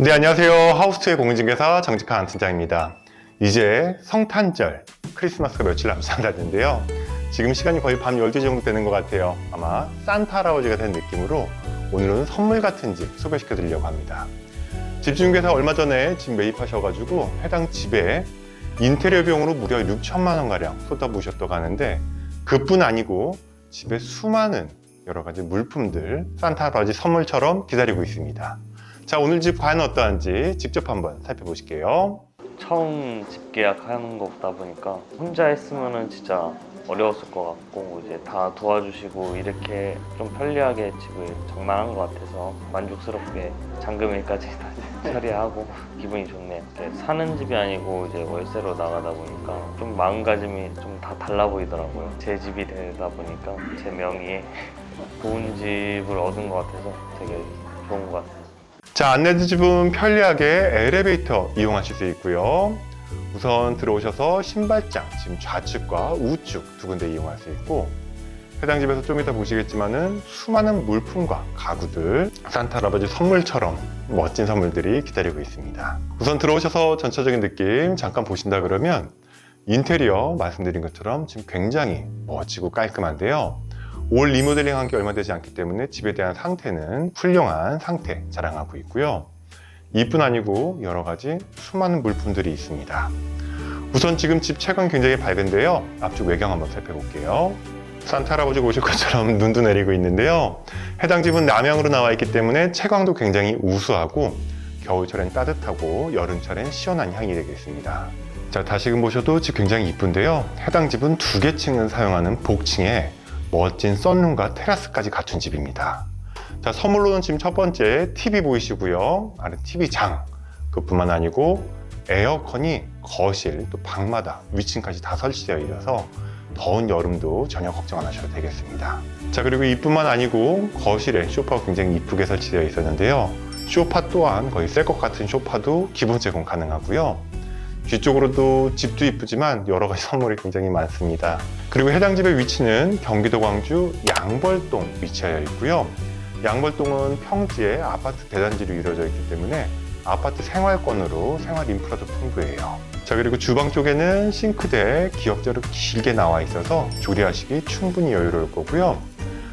네, 안녕하세요. 하우스의 공인중개사 정직한 팀장입니다. 이제 성탄절, 크리스마스가 며칠 남지 않았는데요. 지금 시간이 거의 밤 12시 정도 되는 것 같아요. 아마 산타 할아버지가 된 느낌으로 오늘은 선물 같은 집 소개시켜 드리려고 합니다. 집중개사 얼마 전에 집 매입하셔가지고 해당 집에 인테리어 비용으로 무려 6천만 원가량 쏟아부으셨다고 하는데 그뿐 아니고 집에 수많은 여러 가지 물품들 산타 할아버지 선물처럼 기다리고 있습니다. 자, 오늘 집 과연 어떠한지 직접 한번 살펴보실게요. 처음 집 계약하는 것다 보니까 혼자 했으면은 진짜 어려웠을 것 같고 이제 다 도와주시고 이렇게 좀 편리하게 집을 장만한 것 같아서 만족스럽게 잔금일까지 다 처리하고 기분이 좋네요. 사는 집이 아니고 이제 월세로 나가다 보니까 좀 마음가짐이 좀 다 달라 보이더라고요. 제 집이 되다 보니까 제 명의에 좋은 집을 얻은 것 같아서 되게 좋은 것 같아요. 자, 안내드 집은 편리하게 엘리베이터 이용하실 수 있고요. 우선 들어오셔서 신발장, 지금 좌측과 우측 두 군데 이용할 수 있고, 해당 집에서 좀 이따 보시겠지만은 수많은 물품과 가구들, 산타 할아버지 선물처럼 멋진 선물들이 기다리고 있습니다. 우선 들어오셔서 전체적인 느낌 잠깐 보신다 그러면 인테리어 말씀드린 것처럼 지금 굉장히 멋지고 깔끔한데요. 올 리모델링 한 게 얼마 되지 않기 때문에 집에 대한 상태는 훌륭한 상태 자랑하고 있고요. 이뿐 아니고 여러 가지 수많은 물품들이 있습니다. 우선 지금 집 채광 굉장히 밝은데요. 앞쪽 외경 한번 살펴볼게요. 산타 할아버지 오실 것처럼 눈도 내리고 있는데요. 해당 집은 남향으로 나와 있기 때문에 채광도 굉장히 우수하고 겨울철엔 따뜻하고 여름철엔 시원한 향이 되겠습니다. 자, 다시금 보셔도 집 굉장히 이쁜데요. 해당 집은 두 개 층을 사용하는 복층에 멋진 썬룸과 테라스까지 갖춘 집입니다. 자, 선물로는 지금 첫 번째 TV 보이시고요. 아래 TV장. 그뿐만 아니고 에어컨이 거실, 또 방마다 위층까지 다 설치되어 있어서 더운 여름도 전혀 걱정 안 하셔도 되겠습니다. 자, 그리고 이뿐만 아니고 거실에 소파가 굉장히 이쁘게 설치되어 있었는데요. 소파 또한 거의 새 것 같은 소파도 기본 제공 가능하고요. 뒤쪽으로도 집도 이쁘지만 여러 가지 선물이 굉장히 많습니다. 그리고 해당 집의 위치는 경기도 광주 양벌동 위치하여 있고요. 양벌동은 평지에 아파트 대단지로 이루어져 있기 때문에 아파트 생활권으로 생활 인프라도 풍부해요. 자 그리고 주방 쪽에는 싱크대 기역자로 길게 나와 있어서 조리하시기 충분히 여유로울 거고요.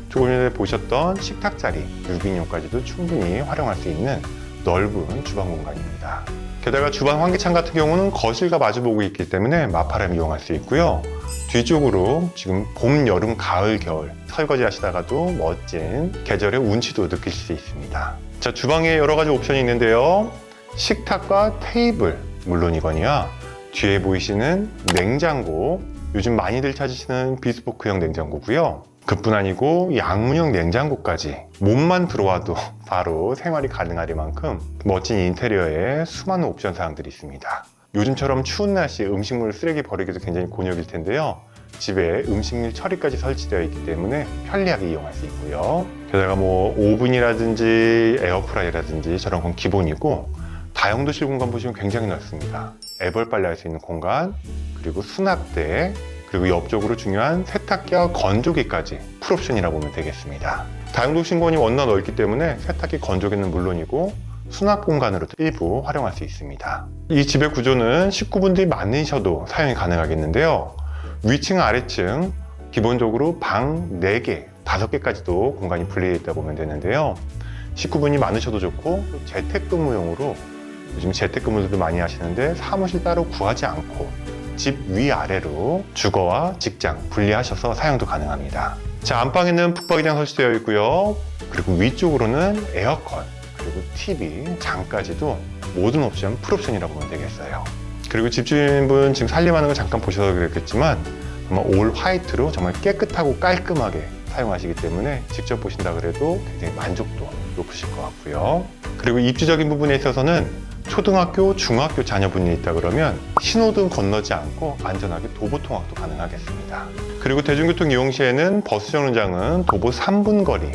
조금 전에 보셨던 식탁 자리, 유기용까지도 충분히 활용할 수 있는 넓은 주방 공간입니다. 게다가 주방 환기창 같은 경우는 거실과 마주보고 있기 때문에 마파람 이용할 수 있고요. 뒤쪽으로 지금 봄, 여름, 가을, 겨울 설거지 하시다가도 멋진 계절의 운치도 느끼실 수 있습니다. 자, 주방에 여러 가지 옵션이 있는데요. 식탁과 테이블, 물론 이거니와 뒤에 보이시는 냉장고, 요즘 많이들 찾으시는 비스포크형 냉장고고요. 그뿐 아니고 양문형 냉장고까지 몸만 들어와도 바로 생활이 가능하리만큼 멋진 인테리어에 수많은 옵션 사항들이 있습니다. 요즘처럼 추운 날씨에 음식물 쓰레기 버리기도 굉장히 곤욕일 텐데요. 집에 음식물 처리까지 설치되어 있기 때문에 편리하게 이용할 수 있고요. 게다가 뭐 오븐이라든지 에어프라이라든지 저런 건 기본이고 다용도실 공간 보시면 굉장히 넓습니다. 애벌 빨래 할 수 있는 공간, 그리고 수납대, 그리고 옆쪽으로 중요한 세탁기와 건조기까지 풀옵션이라고 보면 되겠습니다. 다용도실 공간이 워낙 넓기 때문에 세탁기, 건조기는 물론이고 수납 공간으로도 일부 활용할 수 있습니다. 이 집의 구조는 식구분들이 많으셔도 사용이 가능하겠는데요. 위층, 아래층 기본적으로 방 4개, 5개까지도 공간이 분리되어 있다 보면 되는데요. 식구분이 많으셔도 좋고 재택근무용으로 요즘 재택근무들도 많이 하시는데 사무실 따로 구하지 않고 집 위아래로 주거와 직장 분리하셔서 사용도 가능합니다. 자, 안방에는 북박이장 설치되어 있고요. 그리고 위쪽으로는 에어컨, 그리고 TV, 장까지도 모든 옵션 풀옵션이라고 보면 되겠어요. 그리고 집주인분 지금 살림하는 거 잠깐 보셔서 그랬겠지만 정말 올 화이트로 정말 깨끗하고 깔끔하게 사용하시기 때문에 직접 보신다 그래도 굉장히 만족도 높으실 것 같고요. 그리고 입지적인 부분에 있어서는 초등학교, 중학교 자녀분이 있다 그러면 신호등 건너지 않고 안전하게 도보 통학도 가능하겠습니다. 그리고 대중교통 이용 시에는 버스 정류장은 도보 3분 거리,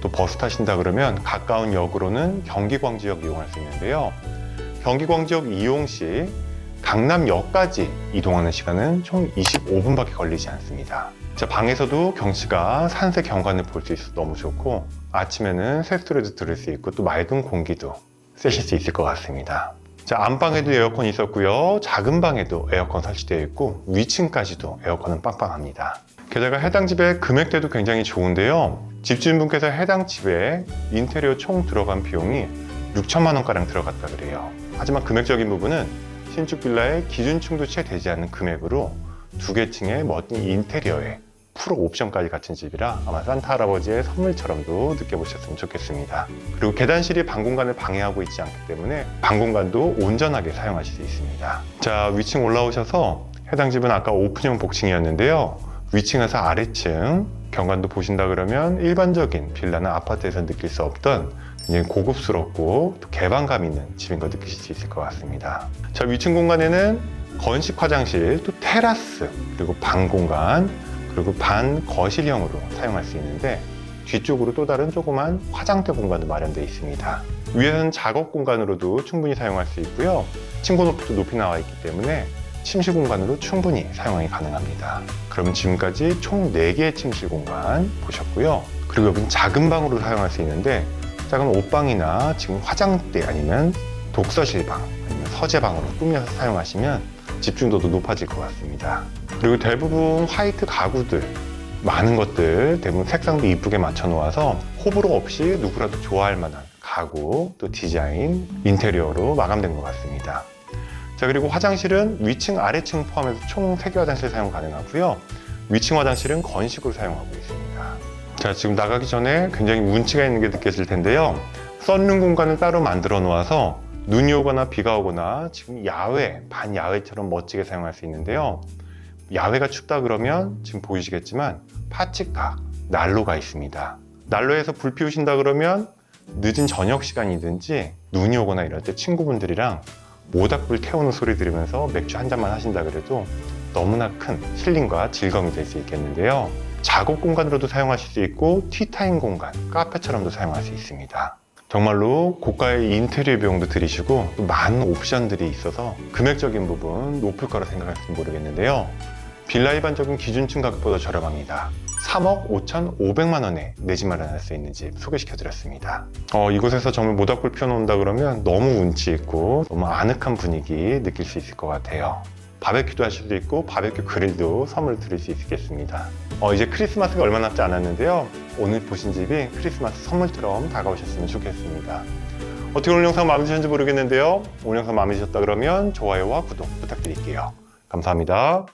또 버스 타신다 그러면 가까운 역으로는 경기광지역 이용할 수 있는데요. 경기광지역 이용 시 강남역까지 이동하는 시간은 총 25분밖에 걸리지 않습니다. 자, 방에서도 경치가 산세 경관을 볼 수 있어서 너무 좋고 아침에는 새소리도 들을 수 있고 또 맑은 공기도 쓰실 수 있을 것 같습니다. 자, 안방에도 에어컨이 있었고요. 작은 방에도 에어컨 설치되어 있고 위층까지도 에어컨은 빵빵합니다. 게다가 해당 집의 금액대도 굉장히 좋은데요. 집주인분께서 해당 집에 인테리어 총 들어간 비용이 6천만 원가량 들어갔다 그래요. 하지만 금액적인 부분은 신축 빌라의 기준층도 채 되지 않는 금액으로 두 개 층의 멋진 인테리어에 프로 옵션까지 갖춘 집이라 아마 산타 할아버지의 선물처럼도 느껴보셨으면 좋겠습니다. 그리고 계단실이 방 공간을 방해하고 있지 않기 때문에 방 공간도 온전하게 사용하실 수 있습니다. 자, 위층 올라오셔서 해당 집은 아까 오픈형 복층이었는데요. 위층에서 아래층 경관도 보신다 그러면 일반적인 빌라나 아파트에서 느낄 수 없던 굉장히 고급스럽고 또 개방감 있는 집인 거 느끼실 수 있을 것 같습니다. 자, 위층 공간에는 건식 화장실, 또 테라스, 그리고 방 공간, 그리고 반 거실형으로 사용할 수 있는데 뒤쪽으로 또 다른 조그만 화장대 공간도 마련되어 있습니다. 위에는 작업 공간으로도 충분히 사용할 수 있고요. 층고 높이도 높이 나와 있기 때문에 침실 공간으로 충분히 사용이 가능합니다. 그러면 지금까지 총 4개의 침실 공간 보셨고요. 그리고 여기는 작은 방으로 사용할 수 있는데 작은 옷방이나 지금 화장대 아니면 독서실 방 아니면 서재방으로 꾸며서 사용하시면 집중도도 높아질 것 같습니다. 그리고 대부분 화이트 가구들 많은 것들 대부분 색상도 이쁘게 맞춰 놓아서 호불호 없이 누구라도 좋아할 만한 가구 또 디자인 인테리어로 마감된 것 같습니다. 자 그리고 화장실은 위층 아래층 포함해서 총 3개 화장실 사용 가능하고요. 위층 화장실은 건식으로 사용하고 있습니다. 자 지금 나가기 전에 굉장히 운치가 있는 게 느껴질 텐데요. 썬룸 공간을 따로 만들어 놓아서 눈이 오거나 비가 오거나 지금 야외 반야외처럼 멋지게 사용할 수 있는데요. 야외가 춥다 그러면 지금 보이시겠지만 파치카 난로가 있습니다. 난로에서 불 피우신다 그러면 늦은 저녁 시간이든지 눈이 오거나 이럴 때 친구분들이랑 모닥불 태우는 소리 들으면서 맥주 한 잔만 하신다 그래도 너무나 큰 힐링과 즐거움이 될 수 있겠는데요. 작업 공간으로도 사용하실 수 있고 티타임 공간, 카페처럼도 사용할 수 있습니다. 정말로 고가의 인테리어 비용도 들이시고 또 많은 옵션들이 있어서 금액적인 부분 높을 거라 생각할지 모르겠는데요. 빌라 일반적인 기준층 가격보다 저렴합니다. 3억 5,500만 원에 내 집 마련할 수 있는 집 소개시켜 드렸습니다. 어, 이곳에서 정말 모닥불 피워놓는다 그러면 너무 운치 있고 너무 아늑한 분위기 느낄 수 있을 것 같아요. 바베큐도 하실 수 있고 바베큐 그릴도 선물 드릴 수 있겠습니다. 어, 이제 크리스마스가 얼마 남지 않았는데요. 오늘 보신 집이 크리스마스 선물처럼 다가오셨으면 좋겠습니다. 어떻게 오늘 영상 마음에 드셨는지 모르겠는데요. 오늘 영상 마음에 드셨다 그러면 좋아요와 구독 부탁드릴게요. 감사합니다.